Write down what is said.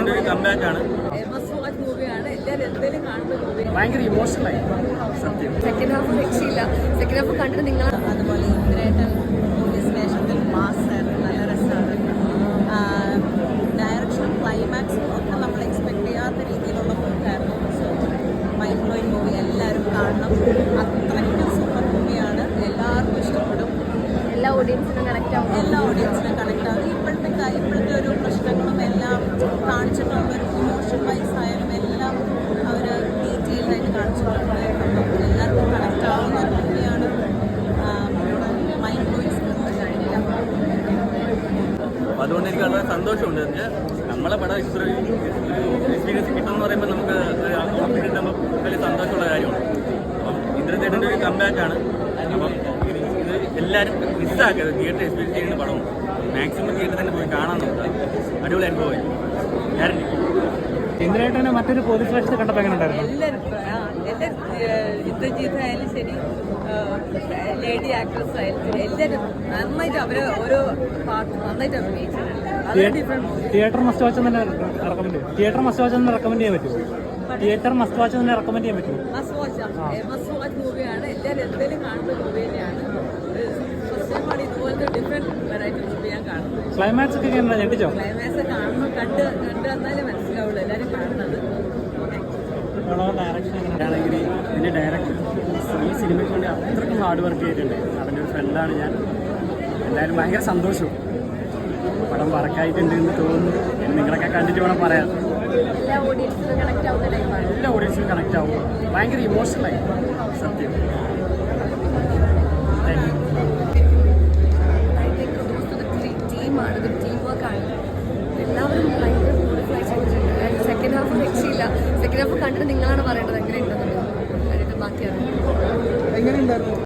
ഒരു കമ്പാക്ക് ആണ്. ഭയങ്കര ഇമോഷണൽ ആയി. സത്യം. സെക്കൻഡ് ഹാഫ് രക്ഷയില്ല. സെക്കൻഡ് ഹാഫ് കണ്ടിട്ട് നിങ്ങൾ അതുപോലെ ഇന്ദ്രേട്ടൻ പോലീസ് സ്റ്റേഷനിൽ മാസായിരുന്നു നല്ല രസമാണ്. ഡയറക്ഷനും ക്ലൈമാക്സും ഒക്കെ നമ്മൾ എക്സ്പെക്ട് ചെയ്യാത്ത രീതിയിലുള്ള പോക്കായിരുന്നു സോ മൈൻഡ് ബ്ലോയിങ് മൂവി എല്ലാവരും കാണണം. അത്രയ്ക്കും സൂപ്പർ മൂവിയാണ് എല്ലാവർക്കും ഇഷ്ടപ്പെടും. എല്ലാ ഓഡിയൻസിനും കണക്ട് ആവും. എല്ലാ ഓഡിയൻസിനും കണക്ട് ആവും. ഇപ്പോഴത്തെ ഇപ്പോഴത്തെ ഒരു പ്രശ്നങ്ങളും എല്ലാം കാണിച്ചിട്ടുള്ള ഒരു ഇമോഷൻ വൈസ് ആയാലും എല്ലാം അവർ ആയിട്ട് കാണിച്ചിട്ടുണ്ട് അപ്പം എല്ലാവർക്കും കണക്ട് ആവുന്ന മൂവിയാണ് മൈൻഡ് വോയിസ് അതുകൊണ്ട് എനിക്ക് വളരെ സന്തോഷമുണ്ട്. വെച്ചാൽ നമ്മളെ പടം ഒരു എക്സ്പീരിയൻസ് കിട്ടുമെന്ന് പറയുമ്പോൾ നമുക്ക് കിട്ടുമ്പോൾ വലിയ സന്തോഷമുള്ള കാര്യമാണ്. അപ്പം ഇന്ദ്രത്തേട്ടന്റെ ഒരു കമ്പാക്ക് ആണ്. അപ്പം ഇത് എല്ലാവരും മിസ്സാക്കരുത്. തിയേറ്റർ എക്സ്പീരിയൻസ് ചെയ്യുന്ന പടം. മാക്സിമം തിയേറ്റർ തന്നെ പോയി കാണാൻ നോക്കുക. അടിപൊളി അനുഭവമായി ഗ്യാരണ്ടി ഇന്ദ്രേട്ടനെ മറ്റൊരു പോലീസ് സ്റ്റേഷൻ കണ്ടപ്പോൾ എങ്ങനെ ഉണ്ടായിരുന്നു? ശരി ലേഡി ആക്ട്രസ് ആയാലും എല്ലാവരും നന്നായിട്ട് അവർ ഓരോ പാട്ട് നന്നായിട്ട് അഭിനയിച്ചിട്ടുണ്ട് തിയേറ്റർ മസ്റ്റ് വാച്ച് തന്നെ റെക്കമെൻഡ് തിയേറ്റർ മസ്റ്റ് വാച്ച് തന്നെ റെക്കമെൻഡ് ചെയ്യാൻ പറ്റുമോ? തിയേറ്റർ മസ്റ്റ് വാച്ച് തന്നെ റെക്കമെൻഡ് ചെയ്യാൻ പറ്റുമോ? മസ്റ്റ് വാച്ച് മസ്റ്റ് വാച്ച് മൂവിയാണ് എല്ലാവരും എന്തെങ്കിലും കാണുന്ന മൂവി തന്നെയാണ്. ക്ലൈമാക്സ് ഒക്കെ എന്താ ഞെട്ടിച്ചോ? ക്ലൈമാക്സ് കാണുമ്പോൾ കണ്ട് കണ്ട് വന്നാലേ മനസ്സിലാവുള്ളൂ. എല്ലാവരും കാണുന്നത്. ഡയറക്ഷൻ ആണെങ്കിൽ ഇതിന്റെ ഡയറക്ടർ ഈ സിനിമയ്ക്ക് വേണ്ടി അത്രയ്ക്കും ഹാർഡ് വർക്ക് ചെയ്തിട്ടുണ്ട്. അവന്റെ ഒരു ഫ്രണ്ടാണ് ഞാൻ. എന്തായാലും ഭയങ്കര സന്തോഷവും. പടം വർക്കായിട്ടുണ്ട് എന്ന് തോന്നുന്നു നിങ്ങളൊക്കെ കണ്ടിട്ട് വേണം പറയാൻ. എല്ലാ ഓഡിയൻസിലും കണക്ട് ആവും. ഭയങ്കര ഇമോഷണലായി സത്യം. ഫോട്ടോഗ്രാഫ് കണ്ടിട്ട് നിങ്ങളാണ് പറയേണ്ടത്. എങ്ങനെയുണ്ടെന്നുള്ളത് കണ്ടിട്ട് ബാക്കിയാണ് എങ്ങനെയുണ്ടായിരുന്നു?